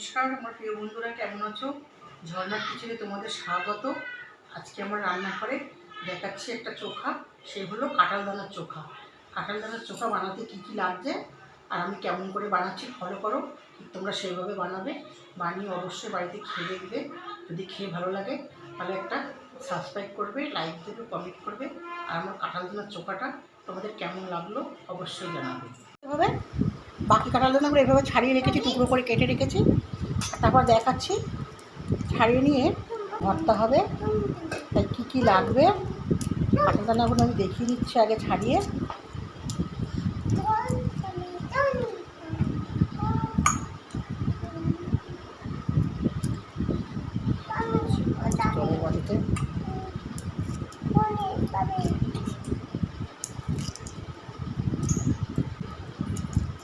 নমস্কার, আমার প্রিয় বন্ধুরা, কেমন আছো? ঝর্ণার কিচেনে তোমাদের স্বাগত। আজকে আমার রান্নাঘরে দেখাচ্ছি একটা চোখা, সে হলো কাঁঠাল দানার চোখা। কাঁঠাল দানার চোখা বানাতে কী কী লাগছে আর আমি কেমন করে বানাচ্ছি ফলো করো তোমরা সেইভাবে বানাবে। বানিয়ে অবশ্যই বাড়িতে খেয়ে দেখবে। যদি খেয়ে ভালো লাগে, তাহলে একটা সাবস্ক্রাইব করবে লাইক দেবে কমেন্ট করবে। আর আমার কাঁঠাল দানার চোখাটা তোমাদের কেমন লাগল অবশ্যই জানাবে। বাকি কাঁঠাল দানা আমরা এভাবে ছাড়িয়ে রেখেছি, টুকরো করে কেটে রেখেছি। তারপর দেখাচ্ছি। ছাড়িয়ে নিয়ে ভর্তা হবে। তাই কী কী লাগবে? কাঁঠাল দানাগুলো আমি দেখিয়ে দিচ্ছি আগে ছাড়িয়ে।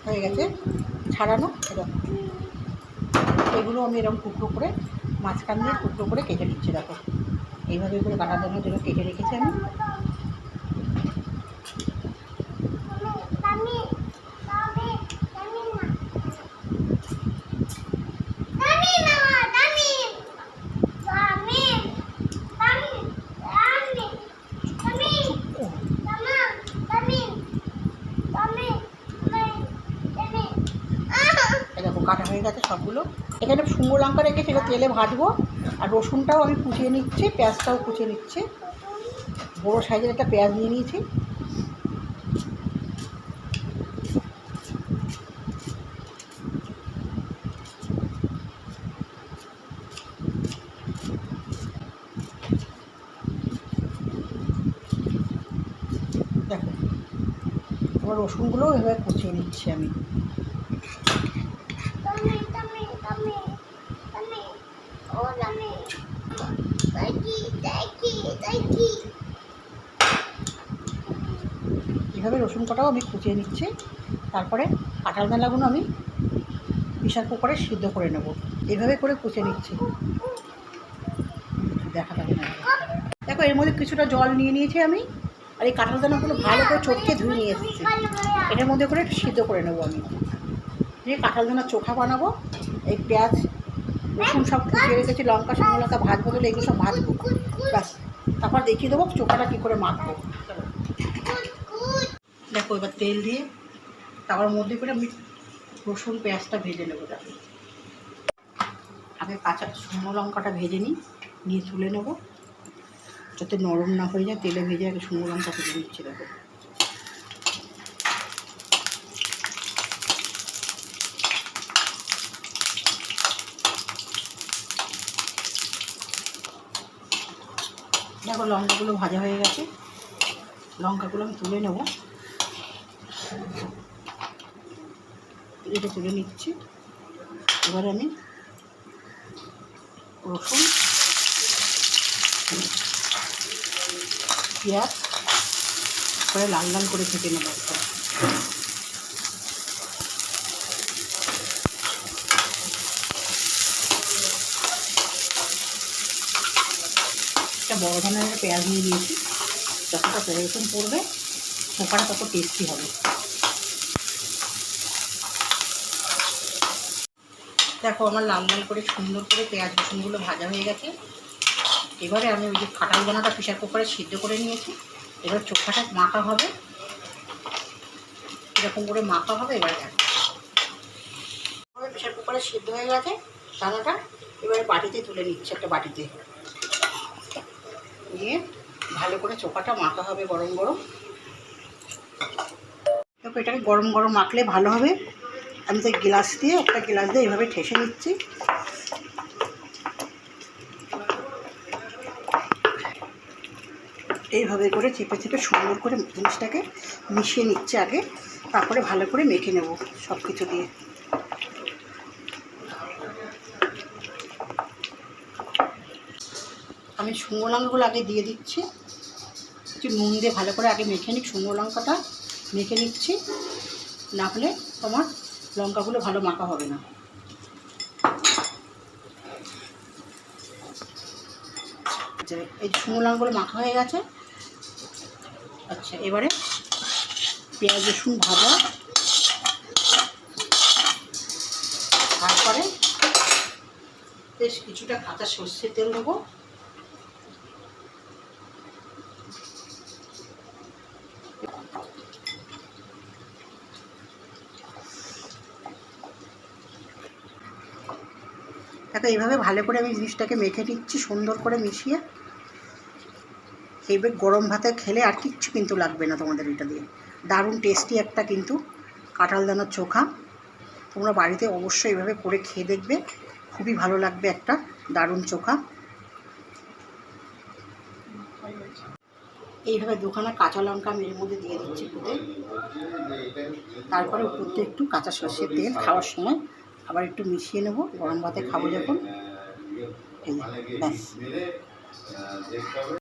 হয়ে গেছে। ছাড়ানো। এরকম এগুলো আমি এরকম টুকরো করে মাঝখান দিয়ে টুকরো করে কেটে নিচ্ছি দেখো। এইভাবে করে কাটা দানোর জন্য কেটে রেখেছি আমি। কাটা হয়ে গেছে সবগুলো। এখানে শুকনো লঙ্কা রেখে সেটা তেলে ভাজবো। আর রসুনটাও আমি কুচিয়ে নিচ্ছি, পেঁয়াজটাও কুচিয়ে নিচ্ছি। বড়ো সাইজের একটা পেঁয়াজ নিয়ে নিয়েছি। দেখো আমার রসুনগুলোও এভাবে কুচিয়ে নিচ্ছি আমি। এভাবে রসুন কটাও আমি কুচিয়ে নিচ্ছি। তারপরে কাঁঠাল দানাগুলো আমি প্রেশার কুকারে সিদ্ধ করে নেব। এভাবে করে কুচিয়ে নিচ্ছি। দেখা যাবে না। দেখো, এর মধ্যে কিছুটা জল নিয়ে নিয়েছি আমি। আর এই কাঁঠাল দানাগুলো ভালো করে চটকে ধুয়ে নিয়ে এসেছি। এটার মধ্যে করে সিদ্ধ করে নেব আমি। দিয়ে কাঁঠাল দানার চোখা বানাবো। এই পেঁয়াজ রসুন সব কুচিয়ে রেখেছি লঙ্কা, শুকনো লঙ্কা ভাজবো বলে এগুলো সব ভাজবো। ব্যাস, তারপর দেখিয়ে দেবো চোখাটা কী করে মাখবো। দেখো এবার তেল দিয়ে তারপর মধ্যে করে আমি রসুন, পেঁয়াজটা ভেজে নেব দেখো। আগে কাঁচা শুকনো লঙ্কাটা ভেজে নিই, নিয়ে তুলে নেব। যাতে নরম না হয়ে যায়, তেলে ভেজে আগে শুকনো লঙ্কা ভেজে নিচ্ছি দেখো। দেখো লঙ্কাগুলো ভাজা হয়ে গেছে। লঙ্কাগুলো আমি তুলে নেব। এটা তুলে নিচ্ছি। এবারে আমি রসুন, পেঁয়াজ করে লাল লাল করে থেকে নেব একটা বড় ধরনের একটা পেঁয়াজ নিয়ে নিয়েছি। যতটা পরিবেশন করবে শোকাটা তত টেস্টি হবে। দেখো, আমার লাল লাল করে সুন্দর করে পেঁয়াজ রসুনগুলো ভাজা হয়ে গেছে। এবারে আমি ওই যে খাটাল দানাটা প্রেশার কুকারে সিদ্ধ করে নিয়েছি। এবার চোখাটা মাখা হবে। এরকম করে মাখা হবে, এবারে দেখো। প্রেশার কুকারে সিদ্ধ হয়ে গেছে দানাটা এবারে বাটিতে তুলে নিচ্ছে একটা বাটিতে। নিয়ে ভালো করে চোখাটা মাখা হবে গরম গরম। তারপর এটাকে গরম গরম মাখলে ভালো হবে। আমি তো গ্লাস দিয়ে একটা গ্লাস দিয়ে এইভাবে ঠেসে নিচ্ছি। এইভাবে করে চেপে চেপে সুন্দর করে জিনিসটাকে মিশিয়ে নিচ্ছে আগে। তারপরে ভালো করে মেখে নেব সব কিছু দিয়ে। আমি শুকনো লঙ্কাগুলো আগে দিয়ে দিচ্ছি। একটু নুন দিয়ে ভালো করে আগে মেখে নিক, শুকনো লঙ্কাটা মেখে নিচ্ছি। না হলে তোমার লঙ্কাগুলো ভালো মাখা হবে না। আচ্ছা এই শুকনো লঙ্কাগুলো মাখা হয়ে গেছে। আচ্ছা এবারে পেঁয়াজ, রসুন ভাজা। তারপরে বেশ কিছুটা কাঁচা সর্ষের তেল দেবো। দেখো এইভাবে ভালো করে আমি জিনিসটাকে মেখে নিচ্ছি, সুন্দর করে মিশিয়ে। এইবার গরম ভাতে খেলে আর কিচ্ছু কিন্তু লাগবে না তোমাদের এটা দিয়ে। দারুণ টেস্টি একটা কিন্তু কাঁঠাল দানার চোখা। তোমরা বাড়িতে অবশ্যই এইভাবে করে খেয়ে দেখবে। খুবই ভালো লাগবে একটা দারুণ চোখা। এইভাবে দুখানা কাঁচা লঙ্কা আমি এর মধ্যে দিয়ে দিচ্ছি পুঁতে। তারপরে উপর একটু কাঁচা সর্ষের তেল খাওয়ার সময় আবার একটু মিশিয়ে নেব গরম ভাতে খাব যখন। ব্যাস।